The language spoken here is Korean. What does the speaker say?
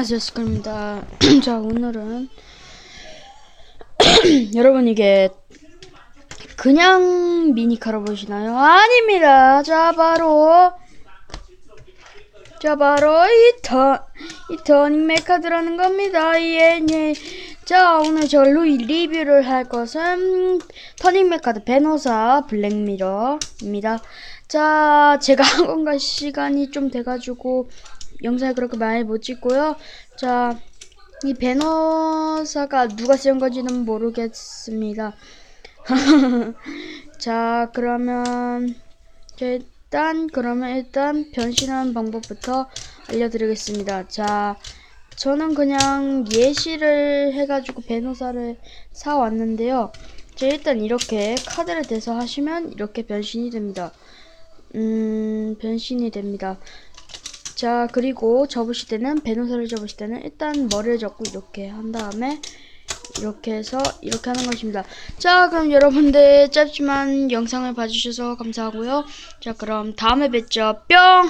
안녕하세요 스컬입니다. 자 오늘은 여러분 이게 그냥 미니카로 보시나요? 아닙니다. 자 바로 자 바로 이턴 이 터닝 메카드라는 겁니다. 예 예. 자 오늘 저 루이 리뷰를 할 것은 터닝 메카드 베노사 블랙미러입니다. 자 제가 학원 갈 시간이 좀 돼가지고 영상을 그렇게 많이 못 찍고요 자이 베너사가 누가 쓴 건지는 모르겠습니다 자 그러면 자, 일단 그러면 일단 변신하는 방법부터 알려드리겠습니다. 자, 저는 그냥 예시를 해가지고 베노사를 사 왔는데요. 자, 일단 이렇게 카드를 대서 하시면 이렇게 변신이 됩니다. 음, 변신이 됩니다. 자, 그리고 접으실 때는 베노사를 접으실 때는 일단 머리를 접고 이렇게 한 다음에 이렇게 해서 이렇게 하는 것입니다. 자, 그럼 여러분들 짧지만 영상을 봐주셔서 감사하고요. 자, 그럼 다음에 뵙죠. 뿅!